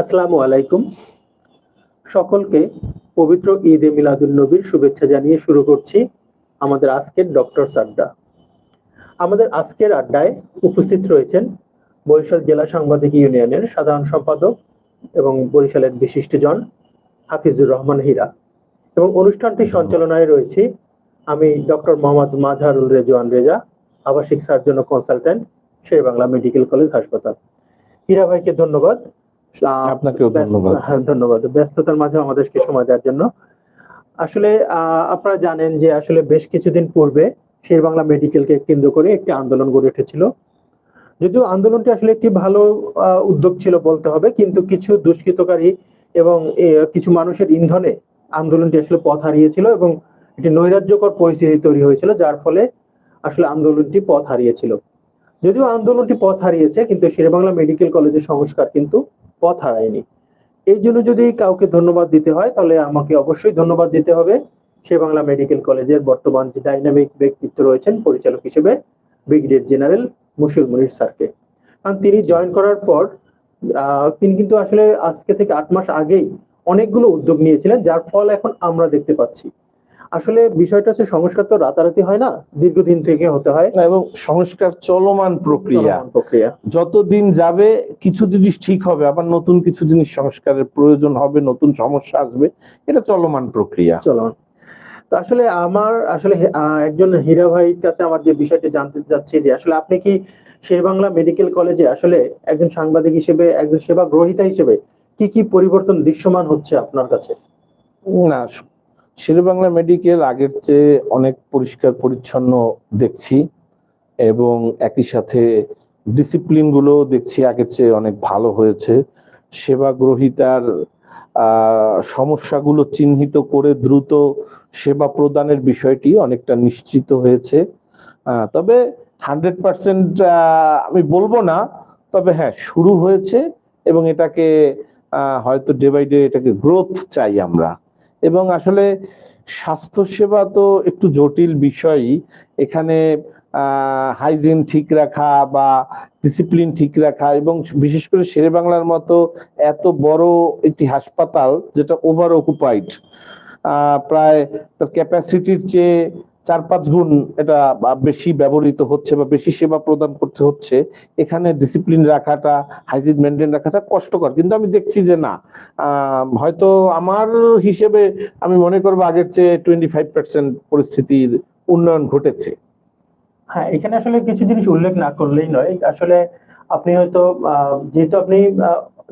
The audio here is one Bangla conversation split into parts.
আসসালামু আলাইকুম। সকলকে পবিত্র ঈদ এ মিলাদুন নবীর শুভেচ্ছা জানিয়ে শুরু করছি আমাদের আজকের ডক্টর আড্ডা আমাদের আজকের আড্ডায় উপস্থিত রয়েছেন বরিশাল জেলা সাংবাদিক ইউনিয়নের সাধারণ সম্পাদক এবং বরিশালের বিশিষ্টজন হাফিজুর রহমান হীরা। এবং অনুষ্ঠানটি সঞ্চালনায় রয়েছে আমি ডক্টর মোহাম্মদ মাজহারুল রেজওয়ান রেজা, আবাসিক সার্জন ও consultant, Sher Bangla medical college হাসপাতাল। হীরা ভাইকে ধন্যবাদ। আপনাকেও ধন্যবাদ। হ্যাঁ, ধন্যবাদ। ব্যস্ততার মাঝে আমাদেরকে সময় দেওয়ার জন্য। আসলে আপনারা জানেন যে আসলে বেশ কিছুদিন পূর্বে শের বাংলা মেডিকেলকে কেন্দ্র করে একটি আন্দোলন গড়ে উঠেছিল। যদিও আন্দোলনটি আসলে একটি ভালো উদ্যোগ ছিল বলতে হবে কিন্তু কিছু দুষ্কৃতকারী এবং কিছু মানুষের ইন্ধনে আন্দোলনটি আসলে পথ হারিয়েছিল এবং একটি নৈরাজ্যকর পরিস্থিতি তৈরি হয়েছিল যার ফলে আসলে আন্দোলনটি পথ হারিয়েছিল। যদিও আন্দোলনটি পথ হারিয়েছে কিন্তু শেরেবাংলা মেডিকেল কলেজের সংস্কার কিন্তু পথ হারায়নি। এই জন্য যদি কাউকে ধন্যবাদ দিতে হয়, তাহলে আমাকে অবশ্যই ধন্যবাদ দিতে হবে। সে বাংলা মেডিকেল কলেজের বর্তমান যে ডাইনামিক ব্যক্তিত্ব রয়েছেন, পরিচালক হিসেবে ব্রিগেডিয়ার জেনারেল মুশির মনির স্যারকে। কারণ তিনি জয়েন করার পর তিনি কিন্তু আসলে আজকে থেকে আট মাস আগেই অনেকগুলো উদ্যোগ নিয়েছিলেন, যার ফল এখন আমরা দেখতে পাচ্ছি। আসলে বিষয়টা হচ্ছে সংস্কার তো রাতারাতি হয় না দীর্ঘদিন থেকে হতে হয়। এবং সংস্কার চলমান প্রক্রিয়া। প্রক্রিয়া। যতদিন যাবে কিছু জিনিস ঠিক হবে আবার নতুন কিছু জিনিস সংস্কারের প্রয়োজন হবে নতুন সমস্যা আসবে এটা চলমান প্রক্রিয়া। চলমান। তো আসলে আমার আসলে আহ, একজন হীরা ভাইয়ের কাছে আমার যে বিষয়টি জানতে চাচ্ছি যে আসলে আপনি কি শেরবাংলা মেডিকেল কলেজে আসলে একজন সাংবাদিক হিসেবে একজন সেবা গ্রহীতা হিসেবে কি কি পরিবর্তন দৃশ্যমান হচ্ছে আপনার কাছে? না শেরেবাংলা মেডিকেল আগের চেয়ে অনেক পরিষ্কার, পরিচ্ছন্ন দেখছি এবং একই সাথে ডিসিপ্লিনগুলো দেখছি আগের চেয়ে অনেক ভালো হয়েছে। সেবা গ্রহীতার সমস্যাগুলো চিহ্নিত করে দ্রুত সেবা প্রদানের বিষয়টি অনেকটা নিশ্চিত হয়েছে। তবে হান্ড্রেড পার্সেন্ট আমি বলব না, তবে হ্যাঁ শুরু হয়েছে এবং এটাকে হয়তো ডে বাই ডে এটাকে গ্রোথ চাই আমরা। এবং আসলে স্বাস্থ্যসেবা তো একটু জটিল বিষয়ই এখানে হাইজিন ঠিক রাখা বা ডিসিপ্লিন ঠিক রাখা এবং বিশেষ করে শেরে বাংলার মতো এত বড় একটি হাসপাতাল যেটা ওভার অকুপাইড প্রায় তার ক্যাপাসিটির চেয়ে চার পাঁচ গুণ এটা বেশি ব্যবহৃত হচ্ছে বা বেশি সেবা প্রদান করতে হচ্ছে, এখানে ডিসিপ্লিন রাখাটা হাইজিন মেনটেন রাখাটা কষ্টকর। কিন্তু আমি দেখছি যে না হয়তো আমার হিসেবে আমি মনে করব আগের চেয়ে টোয়েন্টি ফাইভ পার্সেন্ট পরিস্থিতির উন্নয়ন ঘটেছে। হ্যাঁ এখানে আসলে কিছু জিনিস উল্লেখ না করলেই নয়। আসলে আপনি হয়তো যেহেতু আপনি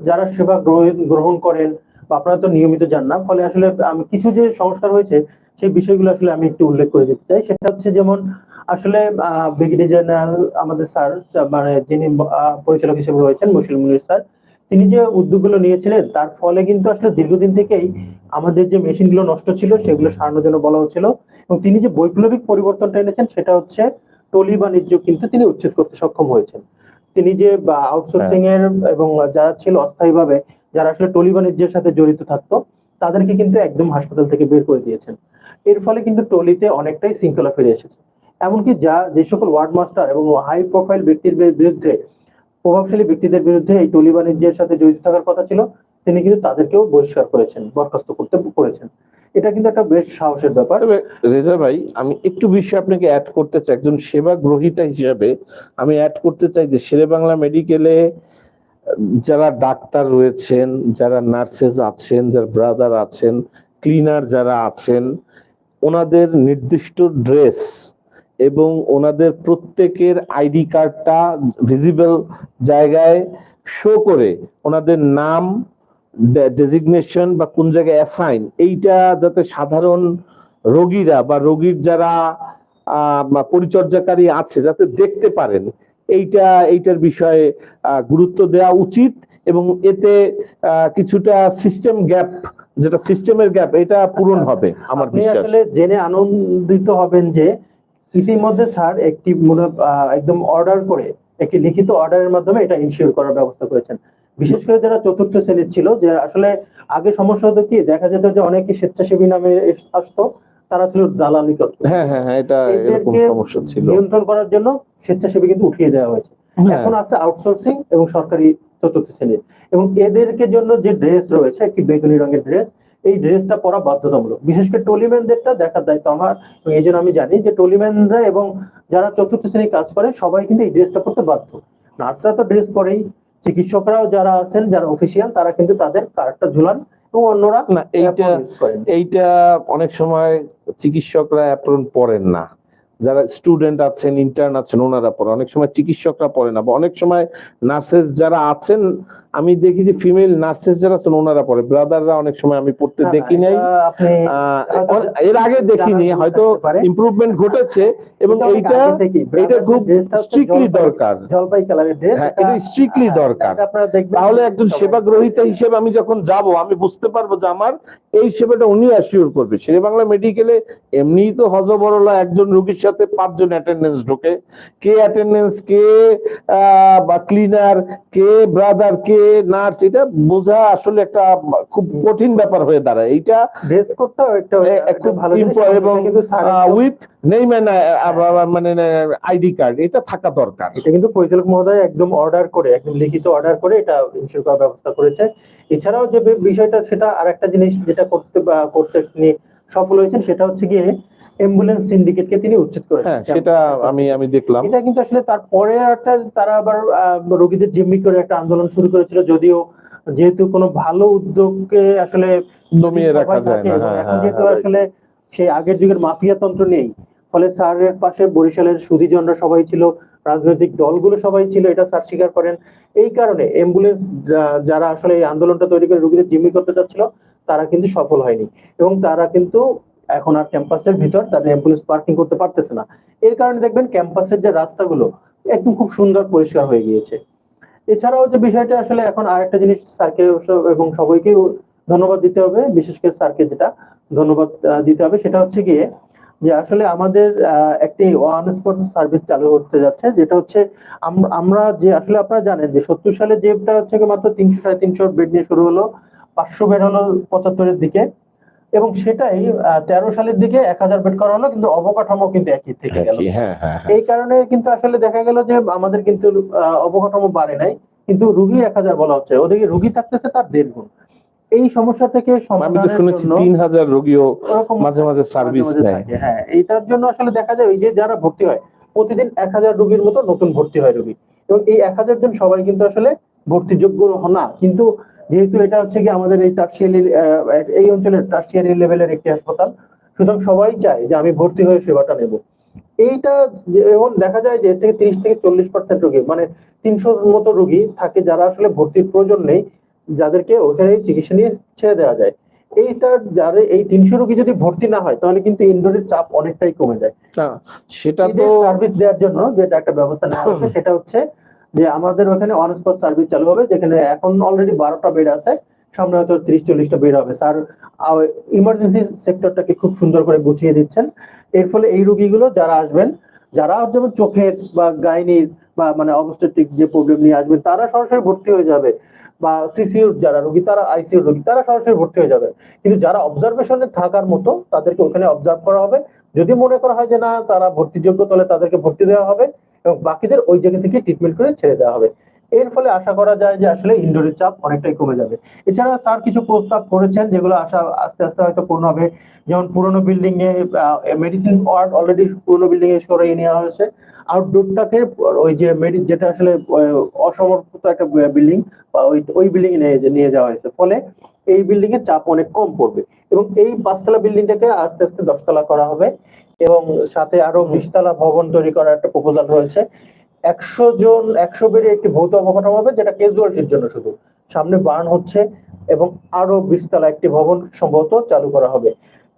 যারা সেবা গ্রহণ করেন বা আপনারা তো নিয়মিত যান না, ফলে আসলে কিছু যে সংস্কার হয়েছে সেই বিষয়গুলো আসলে আমি একটু উল্লেখ করে দিতে চাই। সেটা হচ্ছে যেমন আসলে ব্রিগেডিয়ার জেনারেল আমাদের স্যার মানে যিনি পরিচালক হিসেবে রয়েছেন মুশিল মুনির স্যার তিনি যে উদ্যোগগুলো নিয়েছিলেন তার ফলে কিন্তু আসলে দীর্ঘদিন থেকেই আমাদের যে মেশিনগুলো নষ্ট ছিল সেগুলো সারানোর জন্য বলা হচ্ছিল। এবং তিনি যে বৈপ্লবিক পরিবর্তনটা এনেছেন সেটা হচ্ছে টলি বাণিজ্য কিন্তু তিনি উচ্ছেদ করতে সক্ষম হয়েছেন। তিনি যে আউটসোর্সিং এর এবং যারা ছিল অস্থায়ীভাবে যারা আসলে টলি বাণিজ্যের সাথে জড়িত থাকতো তাদেরকে কিন্তু একদম হাসপাতাল থেকে বের করে দিয়েছেন। এর ফলে কিন্তু টলিতে অনেকটাই শৃঙ্খলা ফিরে এসেছে। এমনকি যা, যে সকল ওয়ার্ড মাস্টার এবং হাই প্রোফাইল ব্যক্তির বিরুদ্ধে, প্রভাবশালী ব্যক্তিদের বিরুদ্ধে এই টলি বাণিজ্যের সাথে জড়িত থাকার কথা ছিল, তিনি কিন্তু তাদেরকেও বহিষ্কার করেছেন, বরখাস্ত করতে করেছেন। এটা কিন্তু একটা বেশ সাহসের ব্যাপার। তবে রেজা ভাই, আমি একটু বিষয় আপনাকে অ্যাড করতে চাই। একজন সেবা গ্রহীতা হিসাবে আমি অ্যাড করতে চাই যে শেরে বাংলা মেডিকেলে যারা ডাক্তার রয়েছেন, যারা নার্সেস আছেন, যারা ব্রাদার আছেন ক্লিনার যারা আছেন ওনাদের নির্দিষ্ট ড্রেস এবং ওনাদের প্রত্যেকের আইডি কার্ডটা ভিজিবল জায়গায় শো করে ওনাদের নাম ডেজিগনেশন বা কোন জায়গায় অ্যাসাইন এইটা যাতে সাধারণ রোগীরা বা রোগীর যারা পরিচর্যাকারী আছে যাতে দেখতে পারেন, এইটা, এইটার বিষয়ে গুরুত্ব দেওয়া উচিত। এবং এতে কিছুটা সিস্টেম গ্যাপ যেটা সিস্টেমের গ্যাপ এটা পূরণ হবে আমার আপনি বিশ্বাস। আসলে জেনে আনন্দিত হবেন যে ইতিমধ্যে স্যার একটি মনে একদম অর্ডার করে একটি লিখিত অর্ডারের মাধ্যমে এটা ইনশিওর করার ব্যবস্থা করেছেন। বিশেষ করে যারা চতুর্থ শ্রেণির ছিল যে আসলে আগে সমস্যা হতো কি দেখা যেত যে অনেকে স্বেচ্ছাসেবী নামে আসতো তারা ছিল দালালি করতো। হ্যাঁ হ্যাঁ হ্যাঁ এটা এরকম সমস্যা ছিল। নিয়ন্ত্রণ করার জন্য স্বেচ্ছাসেবী কিন্তু উঠিয়ে দেওয়া হয়েছে। হ্যাঁ। এখন আছে আউটসোর্সিং এবং সরকারি চতুর্থ শ্রেণির। এবং এদেরকে জন্য যে ড্রেস রয়েছে একটি বেগুনি রঙের ড্রেস এই ড্রেসটা পরা বাধ্যতামূলক। বিশেষ করে টলিম্যানদেরটা দেখার দায়িত্ব আমার। এই জন্য আমি জানি যে টলিম্যানরা এবং যারা চতুর্থ শ্রেণি কাজ করে সবাই কিন্তু এই ড্রেসটা পরতে বাধ্য। নার্সরা তো ড্রেস পরেই। চিকিৎসকরাও যারা আছেন যারা অফিসিয়াল তারা কিন্তু তাদের কার্ডটা ঝুলান এবং অন্যরা এইটা এইটা অনেক সময় চিকিৎসকরা অ্যাপ্রন পরেন না। যারা স্টুডেন্ট আছেন ইন্টার্ন আছেন ওনারা পড়ে। অনেক সময় চিকিৎসকরা পড়ে না বা অনেক সময় নার্সেস যারা আছেন আমি দেখি যে ফিমেল নার্সেস যারা আছেন ওনারা পড়ে। ব্রাদাররা অনেক সময় আমি পড়তে দেখি নাই। এর আগে দেখিনি হয়তো ইমপ্রুভমেন্ট ঘটেছে এবং এইটা এটা খুব স্ট্রিক্টলি দরকার জলপাই কালারের ড্রেস হ্যাঁ এটা স্ট্রিক্টলি দরকার। তাহলে একজন সেবা গ্রহীতা হিসেবে আমি যখন যাব আমি বুঝতে পারব যে আমার এই সেবাটা উনি অ্যাসিওর করবে। শেরে বাংলা মেডিকেলে এমনিই তো হজবরলা একজন রোগীর সাথে পাঁচজন অ্যাটেন্ডেন্স ঢোকে। কে অ্যাটেন্ডেন্স কে বা ক্লিনার কে ব্রাদার কে নার্স এটা বোঝা আসলে একটা খুব কঠিন ব্যাপার হয়ে দাঁড়ায়। এইটা ড্রেস কোডটাও একটা খুব ভালো এবং উইথ নেই মানে আইডি কার্ড এটা থাকা দরকার। এটা কিন্তু পরিচালক মহোদয় একদম অর্ডার করে একদম লিখিত অর্ডার করে এটা ইনশিওর করার ব্যবস্থা করেছে। এছাড়াও যে বিষয়টা সেটা আর একটা জিনিস যেটা করতে করতে তিনি সফল হয়েছেন সেটা হচ্ছে গিয়ে অ্যাম্বুলেন্স সিন্ডিকেটকে তিনি উচ্ছেদ করেছেন। হ্যাঁ সেটা আমি আমি দেখলাম। এটা কিন্তু আসলে তারপরে একটা তারা আবার রোগীদের জিম্মি করে একটা আন্দোলন শুরু করেছিল যদিও যেহেতু কোনো ভালো উদ্যোগকে আসলে দমিয়ে রাখা যায় না। হ্যাঁ এখন হ্যাঁ যেহেতু আসলে সেই আগের যুগের মাফিয়া তন্ত্র নেই ফলে স্যারের পাশে বরিশালের সুদীজনরা সবাই ছিল রাজনৈতিক দলগুলো সবাই ছিল এটা স্যার স্বীকার করেন। এই কারণে অ্যাম্বুলেন্স যারা আসলে এই আন্দোলনটা তৈরি করে রোগীদের জিম্মি করতে চাচ্ছিল তারা কিন্তু সফল হয়নি। এবং তারা কিন্তু এখন আর ক্যাম্পাসের ভিতর তাদের অ্যাম্বুলেন্স পার্কিং করতে পারতেছে না। এর কারণে দেখবেন ক্যাম্পাসের যে রাস্তাগুলো একদম খুব সুন্দর পরিষ্কার হয়ে গিয়েছে। এছাড়াও যে বিষয়টা আসলে এখন আরেকটা জিনিস স্যারকে এবং সবাইকে ধন্যবাদ দিতে হবে, বিশেষ করে স্যারকে যেটা ধন্যবাদ দিতে হবে, সেটা হচ্ছে গিয়ে যে আসলে আমাদের একটি ওয়ান স্পট সার্ভিস চালু করতে যাচ্ছে, যেটা হচ্ছে আমরা যে আসলে আপনারা জানেন যে সত্তর সালে যেটা হচ্ছে মাত্র তিনশো সাড়ে তিনশো বেড নিয়ে শুরু হলো, পাঁচশো বেড হলো পঁচাত্তরের দিকে। এবং সেটাই তেরো সালের দিকে এক হাজার বেড করা হলো কিন্তু অবকাঠামো কিন্তু একই থেকে গেল। হ্যাঁ হ্যাঁ হ্যাঁ। এই কারণে কিন্তু আসলে দেখা গেল যে আমাদের কিন্তু অবকাঠামো বাড়ে নাই কিন্তু রুগী এক হাজার বলা হচ্ছে। ওদিকে রুগী থাকতেছে তার দেড় গুণ। এই সমস্যা থেকে আমি তো শুনেছি তিন হাজার রোগীও মাঝে মাঝে সার্ভিস থাকে, হ্যাঁ এইটার জন্য আসলে দেখা যায় ওই যে যারা ভর্তি হয় প্রতিদিন এক হাজার রোগীর মতো নতুন ভর্তি হয় রোগী। এবং এই এক হাজার জন সবাই কিন্তু আসলে ভর্তিযোগ্য না কিন্তু যেহেতু এটা হচ্ছে কি আমাদের এই টার্সিয়ারি এই অঞ্চলের টার্সিয়ারি লেভেলের একটি হাসপাতাল সুতরাং সবাই চায় যে আমি ভর্তি হয়ে সেবাটা নেব। এইটা এখন দেখা যায় যে এর থেকে তিরিশ থেকে চল্লিশ পার্সেন্ট রোগী মানে তিনশোর মতো রোগী থাকে যারা আসলে ভর্তির প্রয়োজন নেই যাদেরকে ওখানে চিকিৎসা নিয়ে ছেড়ে দেওয়া যায়। এইটা যারা এই তিনশো রোগী যদি ভর্তি না হয় তাহলে কিন্তু ইনডোরের চাপ অনেকটাই কমে যায়। না, সেটা তো সার্ভিস দেওয়ার জন্য যেটা একটা ব্যবস্থা নেওয়া হচ্ছে সেটা হচ্ছে যে আমাদের ওখানে অন স্পট সার্ভিস চালু হবে, যেখানে এখন অলরেডি বারোটা বেড আছে, সামনে হয়তো ত্রিশ, চল্লিশটা বেড হবে। স্যার ইমার্জেন্সি সেক্টরটাকে খুব সুন্দর করে গুছিয়ে দিচ্ছেন। এর ফলে এই রুগীগুলো যারা আসবেন, যারা যেমন চোখের বা গাইনির বা মানে অবস্টেটিক যে প্রবলেম নিয়ে আসবেন, তারা সরাসরি ভর্তি হয়ে যাবে। বা সিসিউর যারা রোগী, তারা আইসিইউ রোগী, তারা সরাসরি ভর্তি হয়ে যাবে। কিন্তু যারা অবজারভেশনে থাকার মতো, তাদেরকে ওখানে অবজার্ভ করা হবে। যদি মনে করা হয় যে না, তারা ভর্তিযোগ্য, তাহলে তাদেরকে ভর্তি দেওয়া হবে। এবং বাকিদের ওই জায়গা থেকে ট্রিটমেন্ট করে ছেড়ে দেওয়া হবে। এর ফলে আশা করা যায় যে আসলে ইনডোরের চাপ অনেকটাই কমে যাবে। এছাড়া স্যার কিছু প্রস্তাব করেছেন যেগুলো আশা আস্তে আস্তে হয়তো পূর্ণ হবে। যেমন পুরোনো বিল্ডিং এ মেডিসিন ওয়ার্ড অলরেডি পুরোনো বিল্ডিং এ সরিয়ে নেওয়া হয়েছে। আউটডোরটাকে ওই যে মেডি যেটা আসলে অসমর্পিত একটা বিল্ডিং ওই ওই বিল্ডিং এ নিয়ে যাওয়া হয়েছে। ফলে এই বিল্ডিং এর চাপ অনেক কম পড়বে। এবং এই পাঁচতলা বিল্ডিংটাকে আস্তে আস্তে দশতলা করা হবে। এবং সাথে আরও বিশতলা ভবন তৈরি করার একটা প্রপোজাল রয়েছে। একশো জন একশো বেডে একটি ভৌত অবকাঠামো হবে যেটা ক্যাজুয়ালিটির জন্য শুধু। সামনে বার্ন হচ্ছে এবং আরও বিশতলা একটি ভবন সম্ভবত চালু করা হবে।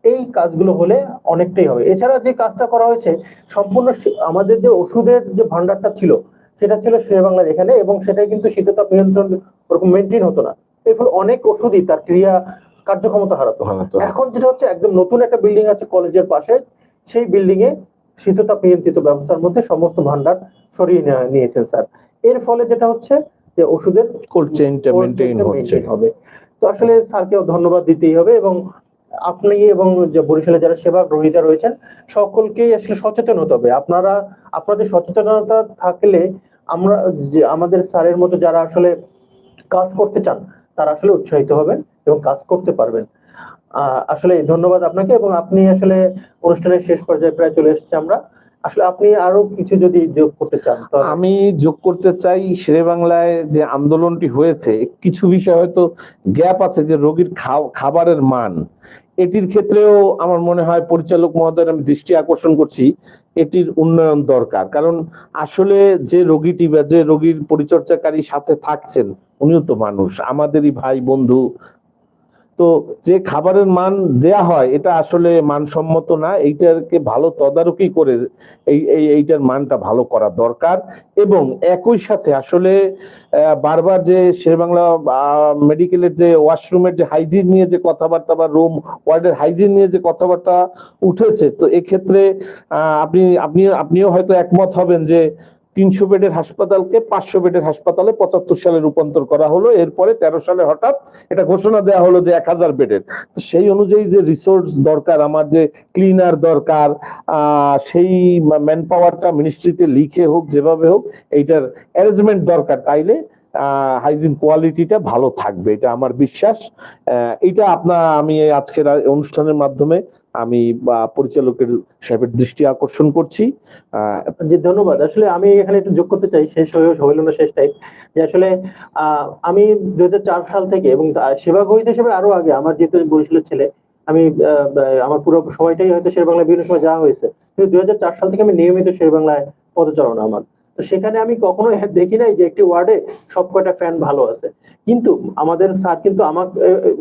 এই কাজগুলো হলে অনেকটাই হবে। এছাড়া যে কাজটা করা হয়েছে সম্পূর্ণ আমাদের যে ওষুধের যে ভান্ডারটা ছিল সেটা ছিল শের বাংলার এখানে এবং সেটাই কিন্তু শীততাপ নিয়ন্ত্রণ ওরকম মেনটেন হতো না। এর ফলে অনেক ওষুধই তার ক্রিয়া কার্যক্ষমতা হারাতো। হারাতো। এখন যেটা হচ্ছে একদম নতুন একটা বিল্ডিং আছে কলেজের পাশে। সেই বিল্ডিং এ শীততাপ নিয়ন্ত্রিত ব্যবস্থার মধ্যে সমস্ত ভান্ডার সরিয়ে নিয়েছেন স্যার। এর ফলে যেটা হচ্ছে যে ওষুধের কোল্ড চেইনটা টা হচ্ছে। হবে। তো আসলে স্যারকেও ধন্যবাদ দিতেই হবে এবং আপনি এবং যে বরিশালে যারা সেবা গ্রহীতা রয়েছেন সকলকেই আসলে সচেতন হতে হবে। আপনারা আপনাদের সচেতনতা থাকলে আমরা যে আমাদের স্যারের মতো যারা আসলে কাজ করতে চান তারা আসলে উৎসাহিত হবেন এবং কাজ করতে পারবেন। আসলে ধন্যবাদ আপনাকে এবং আপনি আসলে অনুষ্ঠানের শেষ পর্যায়ে প্রায় চলে এসেছি আমরা। আসলে আপনি আরও কিছু যদি যোগ করতে চান আমি যোগ করতে চাই শেরে বাংলায় যে আন্দোলনটি হয়েছে কিছু বিষয় হয়তো গ্যাপ আছে যে রোগীর খাবারের মান। এটির ক্ষেত্রেও আমার মনে হয় পরিচালক মহোদয়ের আমি দৃষ্টি আকর্ষণ করছি, এটির উন্নয়ন দরকার। কারণ আসলে যে রোগীটি বা যে রোগীর পরিচর্যাকারী সাথে থাকছেন, উনিও তো মানুষ। আমাদেরই ভাই, বন্ধু তো যে খাবারের মান দেয়া হয়, এটা আসলে মানসম্মত না। এইটাকে ভালো তদারকি করে এই এই, এইটার মানটা ভালো করা দরকার। এবং একই সাথে আসলে বারবার যে শেরবাংলা মেডিকেলের যে ওয়াশরুমের যে হাইজিন নিয়ে যে কথাবার্তা বা রুম ওয়ার্ডের হাইজিন নিয়ে যে কথাবার্তা উঠেছে, তো এক্ষেত্রে আপনি আপনি, আপনিও হয়তো একমত হবেন যে তিনশো বেডের হাসপাতালকে পাঁচশো বেডের হাসপাতালে পঁচাত্তর সালে রূপান্তর করা হলো। এরপরে তেরো সালে হঠাৎ এটা ঘোষণা দেওয়া হলো যে এক হাজার বেডের। সেই অনুযায়ী যে রিসোর্স দরকার, আমার যে ক্লিনার দরকার সেই ম্যান পাওয়ারটা মিনিস্ট্রিতে লিখে হোক, যেভাবে হোক, এইটার অ্যারেঞ্জমেন্ট দরকার। তাইলে হাইজিন কোয়ালিটিটা ভালো থাকবে, এটা আমার বিশ্বাস। এটা আপনার আমি আজকের অনুষ্ঠানের মাধ্যমে আমি পরিচালকের সাহেবের দৃষ্টি আকর্ষণ করছি। আহ, ধন্যবাদ। আসলে আমি এখানে একটু যোগ করতে চাই শেষ হয়ে হইল না শেষ টাইম যে আসলে আমি দুই হাজার চার সাল থেকে এবং সেবা গ্রহীত হিসেবে আরও আগে আমার যেহেতু বরিশালের ছেলে আমি আমার পুরো সময়টাই হয়তো শের বাংলায় বিভিন্ন সময় যাওয়া হয়েছে। কিন্তু দুই সাল থেকে আমি নিয়মিত শের বাংলায় পদচারণা আমার। তো সেখানে আমি কখনো দেখি নাই যে একটি ওয়ার্ডে সব কয়টা ফ্যান ভালো আছে। কিন্তু আমাদের স্যার কিন্তু আমার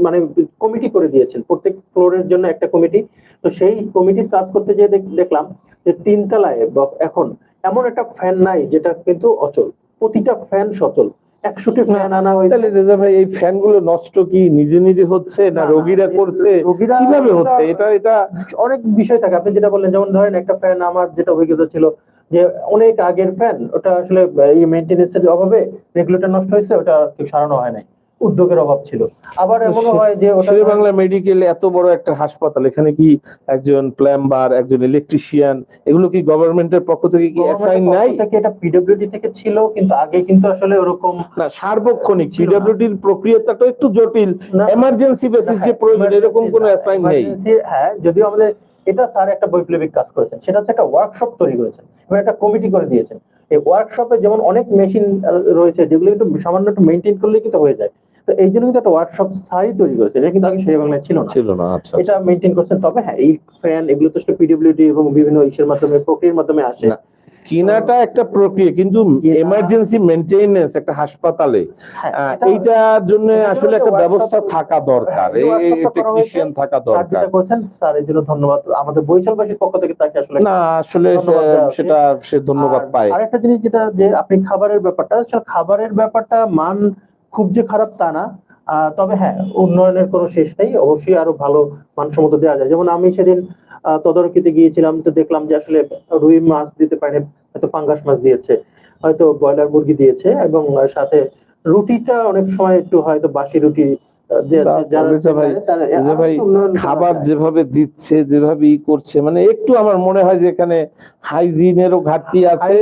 মানে কমিটি করে দিয়েছেন। প্রত্যেক ফ্লোরের জন্য একটা কমিটি তো সেই কমিটির কাজ করতে দেখ- দেখলাম যে তিনতলায় এখন এমন একটা ফ্যান নাই যেটা কিন্তু অচল। প্রতিটা ফ্যান সচল। একশোটি ফ্যান আনা হয়েছে। তাহলে রেজা ভাই এই ফ্যানগুলো নষ্ট কি নিজে নিজে হচ্ছে না, রোগীরা করছে? রোগীরা- কীভাবে হচ্ছে? এটা এটা অনেক বিষয় থাকে। আপনি যেটা বললেন যেমন ধরেন একটা ফ্যান আমার যেটা অভিজ্ঞতা ছিল যে অনেক আগের ফ্যান ওটা আসলে এই মেনটেনেন্সের অভাবে রেগুলেটর নষ্ট হয়েছে ওটা কেউ সারানো হয় নাই। উদ্যোগের অভাব ছিল। আবার এমনও হয় যে ওটা বাংলা মেডিকেল এত বড় একটা হাসপাতাল এখানে কি একজন প্লাম্বার একজন ইলেকট্রিশিয়ান এগুলো কি গভর্নমেন্টের পক্ষ থেকে কি অ্যাসাইন নাই? এটা পিডব্লিউডি থেকে ছিল কিন্তু আগে কিন্তু আসলে ওরকম না সার্বক্ষণিক। পিডব্লিউডির প্রক্রিয়াটা একটু জটিল। এমার্জেন্সি বেসিস যে প্রয়োজন এরকম কোনো অ্যাসাইন নেই। হ্যাঁ যদিও আমাদের এটা স্যার একটা বৈপ্লবিক কাজ করেছেন। সেটা হচ্ছে একটা ওয়ার্কশপ তৈরি করেছেন এবং একটা কমিটি করে দিয়েছেন। এই ওয়ার্কশপে যেমন অনেক মেশিন রয়েছে যেগুলো কিন্তু সামান্য একটু মেনটেন করলে কিন্তু হয়ে যায়। তো এই জন্য কিন্তু একটা ওয়ার্কশপ স্যারই তৈরি করেছে। এটা কিন্তু আগে সেই বাংলায় ছিল না। ছিল না আচ্ছা এটা মেনটেন করছেন। তবে হ্যাঁ এই ফ্যান এগুলো তো পিডব্লিউডি এবং বিভিন্ন ইসের মাধ্যমে প্রক্রিয়ার মাধ্যমে আসে। না, কিনাটা একটা প্রক্রিয়া কিন্তু এমার্জেন্সি মেইনটেনেন্স একটা হাসপাতালে হ্যাঁ, এইটার জন্য আসলে একটা ব্যবস্থা থাকা দরকার। টেকনিশিয়ান থাকা দরকার। করেছেন স্যার এর জন্য ধন্যবাদ। আমাদের বৈশালবাসীর পক্ষ থেকে তাকে আসলে না আসলে। সেটা সে ধন্যবাদ আর পায়। আরেকটা জিনিস যেটা যে আপনি খাবারের ব্যাপারটা আসলে খাবারের ব্যাপারটা মান খুব যে খারাপ তা না। তবে হ্যাঁ উন্নয়নের কোনো শেষ নেই। অবশ্যই আরও ভালো মানসম্মত দেওয়া যায়। যেমন আমি সেদিন তদারকিতে গিয়েছিলাম, তো দেখলাম যে আসলে রুই মাছ দিতে পারে, হয়তো পাঙ্গাস মাছ দিয়েছে, হয়তো ব্রয়লার মুরগি দিয়েছে, এবং সাথে রুটিটা অনেক সময় একটু হয়তো বাসি রুটি আরও একটু খাবার যেভাবে দিচ্ছে যেভাবে ই করছে মানে একটু আমার মনে হয় যে এখানে হাইজিনেরও ঘাটতি আছে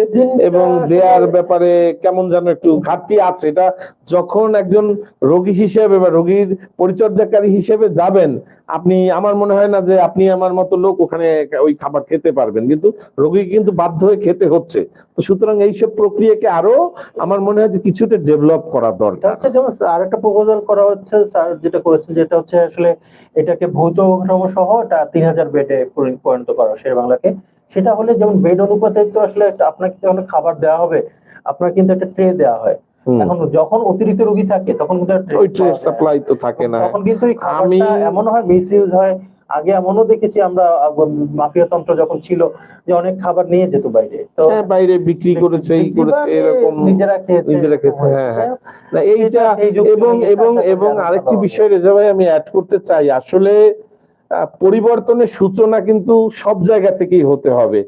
এবং দেয়ার ব্যাপারে কেমন যেন একটু ঘাটতি আছে। এটা যখন একজন রোগী হিসেবে বা রোগীর পরিচর্যাকারী হিসেবে যাবেন আপনি আমার মনে হয় না যে আপনি আমার মতো লোক ওখানে ওই খাবার খেতে পারবেন কিন্তু রোগী কিন্তু বাধ্য হয়ে খেতে হচ্ছে। তো সুতরাং এইসব প্রক্রিয়াকে আরও আমার মনে হয় যে কিছুটা ডেভেলপ করা দরকার। যেমন আরেকটা প্রপোজাল করা হচ্ছে যেটা করেছেন যেটা হচ্ছে আসলে এটাকে ভৌত অবকাঠামো সহ এটা তিন হাজার বেডে পরিণত করা শের বাংলাকে সেটা হলে যেমন বেড অনুপাতে তো আসলে আপনাকে যখন খাবার দেওয়া হবে? আপনার কিন্তু একটা ট্রে দেওয়া হয়। এখন যখন অতিরিক্ত রোগী থাকে তখন কিন্তু। সাপ্লাই তো থাকে না। তখন কিন্তু এমন হয় মিস ইউজ হয় আগে এমনও দেখেছি আমরা মাফিয়া তন্ত্র যখন ছিল যে অনেক খাবার নিয়ে যেত বাইরে। তো হ্যাঁ, বাইরে বিক্রি করেছে এই করেছে এরকম নিজেরা খেয়েছে নিজেরা খেয়েছে, হ্যাঁ, হ্যাঁ। না, এইটা এবং এবং এবং আরেকটি বিষয় রেজা ভাই আমি অ্যাড করতে চাই। আসলে পরিবর্তনের সূচনা কিন্তু সব জায়গা থেকেই হতে হবে।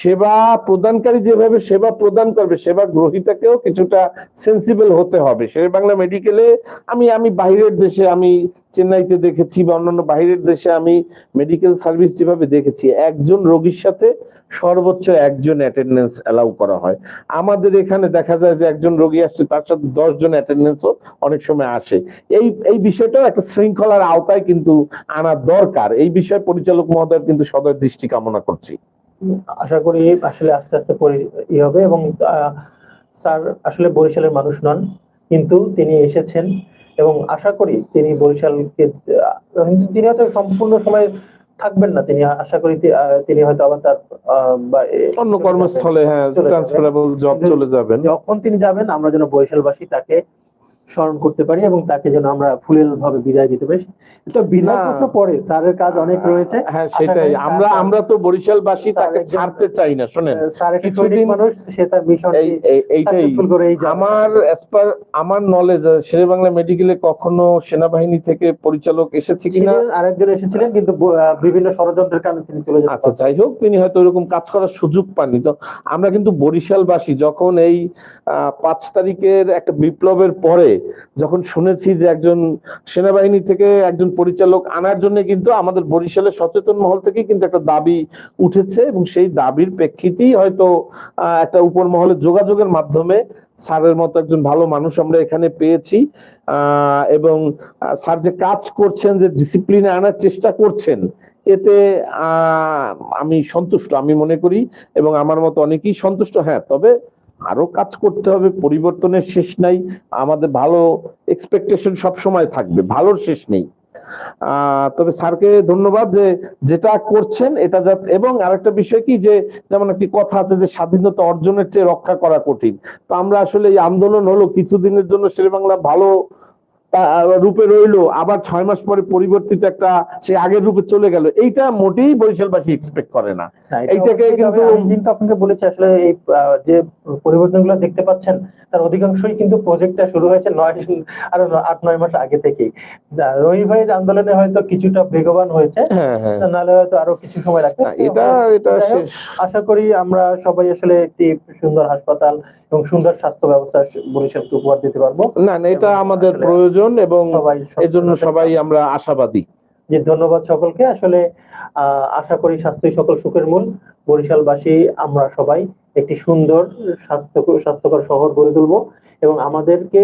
সেবা প্রদানকারী যেভাবে সেবা প্রদান করবে সেবা গ্রহীতাকেও কিছুটা সেন্সিবল হতে হবে। শের বাংলা মেডিকেলে আমি আমি বাইরের দেশে আমি চেন্নাইতে দেখেছি বা অন্যান্য বাইরের দেশে আমি মেডিকেল সার্ভিস যেভাবে দেখেছি, একজন রোগীর সাথে সর্বোচ্চ একজন অ্যাটেন্ডেন্স অ্যালাউ করা হয়। আমাদের এখানে দেখা যায় যে একজন রোগী আসছে, তার সাথে দশ জন অ্যাটেন্ডেন্সও অনেক সময় আসে। এই এই বিষয়টাও একটা শৃঙ্খলার আওতায় কিন্তু আনা দরকার। এই বিষয়ে পরিচালক মহোদয়ের কিন্তু সদয় দৃষ্টি কামনা করছি। আশা করি আসলে আস্তে আস্তে ই হবে এবং স্যার আসলে বরিশালের মানুষ নন, কিন্তু তিনি এসেছেন। এবং আশা করি তিনি বরিশালকে তিনি হয়তো সম্পূর্ণ সময় থাকবেন না তিনি আশা করি তিনি হয়তো আবার তার অন্য কর্মস্থলে হ্যাঁ ট্রান্সফারেবল জব চলে যাবেন। যখন তিনি যাবেন আমরা যেন বরিশালবাসী তাকে স্মরণ করতে পারি এবং তাকে যেন আমরা ফুলেল ভাবে বিদায় দিতে পারি। তো বিনা প্রশ্ন পরে স্যারের কাজ অনেক রয়েছে। হ্যাঁ সেটাই। আমরা আমরা তো বরিশালবাসী তাকে ছাড়তে চাই না শোনেন। কিছুদিন- মানুষ সে তার মিশন এই এই- এইটাই। আমার আমার নলেজ শেরে বাংলা মেডিকেলে কখনো সেনাবাহিনী থেকে পরিচালক এসেছে কিনা? আরেকজন এসেছিলেন কিন্তু বিভিন্ন ষড়যন্ত্রের কারণে তিনি চলে যেতে আচ্ছা যাই হোক তিনি হয়তো ওরকম কাজ করার সুযোগ পাননি। তো আমরা কিন্তু বরিশালবাসী যখন এই আহ, পাঁচ তারিখের একটা বিপ্লবের পরে যখন শুনেছি যে একজন সেনাবাহিনী থেকে একজন পরিচালক আনার জন্য কিন্তু আমাদের বরিশালের সচেতন মহল থেকে কিন্তু একটা দাবি উঠেছে এবং সেই দাবির প্রেক্ষিতেই হয়তো একটা উপর মহলে যোগাযোগের মাধ্যমে স্যারের মতো একজন ভালো মানুষ আমরা এখানে পেয়েছি এবং স্যার যে কাজ করছেন, যে ডিসিপ্লিনে আনার চেষ্টা করছেন, এতে আমি সন্তুষ্ট। আমি মনে করি এবং আমার মতো অনেকেই সন্তুষ্ট। হ্যাঁ তবে আরও কাজ করতে হবে, পরিবর্তনের শেষ নাই, আমাদের ভালো এক্সপেকটেশন সব সময় থাকবে, ভালোর শেষ নেই। তবে স্যারকে ধন্যবাদ যে যেটা করছেন এটা যাতে এবং আরেকটা বিষয় কি যে, যেমন একটি কথা আছে যে স্বাধীনতা অর্জনের চেয়ে রক্ষা করা কঠিন। তো আমরা আসলে এই আন্দোলন হলো, কিছুদিনের জন্য শেরে বাংলা ভালো রূপে রইল আবার ছয় মাস পরে পরিবর্তিত একটা সে আগের রূপে চলে গেল। এইটা মোটেই বরিশালবাসী এক্সপেক্ট করে না। এইটাকে কিন্তু- আপনাকে বলেছি আসলে এই যে পরিবর্তনগুলো দেখতে পাচ্ছেন তার অধিকাংশই কিন্তু প্রজেক্টটা শুরু হয়েছে নয় আরও আট নয় মাস আগে থেকেই। যা- রবি ভাইয়ের আন্দোলনে হয়তো কিছুটা বেগবান হয়েছে হ্যাঁ হ্যাঁ। নাহলে হয়তো আরও কিছু সময় লাগবে। না, এটা এটা আশা করি আমরা সবাই আসলে একটি সুন্দর হাসপাতাল এবং সুন্দর স্বাস্থ্য ব্যবস্থা বরিশালকে উপহার দিতে পারব। না না এটা আমাদের আসলে প্রয়োজন এবং এর জন্য সবাই আমরা আশাবাদী। যে ধন্যবাদ সকলকে। আসলে আহ, আশা করি স্বাস্থ্যই সকল সুখের মূল। বরিশালবাসী আমরা সবাই একটি সুন্দর স্বাস্থ্য স্বাস্থ্যকর শহর গড়ে তুলবো এবং আমাদেরকে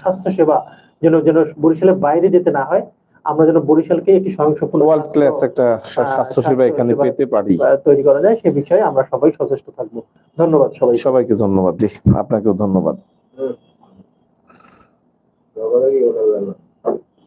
স্বাস্থ্য সেবা যেন যেন বরিশালের বাইরে যেতে না হয় আমরা যেন বরিশালকে একটি স্বয়ংসম্পূর্ণ ওয়ার্ল্ড ক্লাস স্বাস্থ্য, একটা স্বাস্থ্য স্বাস্থ্য সেবা এখানে পেতে পারি। তৈরি করা যায়। সে বিষয়ে আমরা সবাই সচেষ্ট থাকব। ধন্যবাদ সবাই সবাইকে ধন্যবাদ জি। আপনাকেও ধন্যবাদ। সকালে কি ওঠা যায় না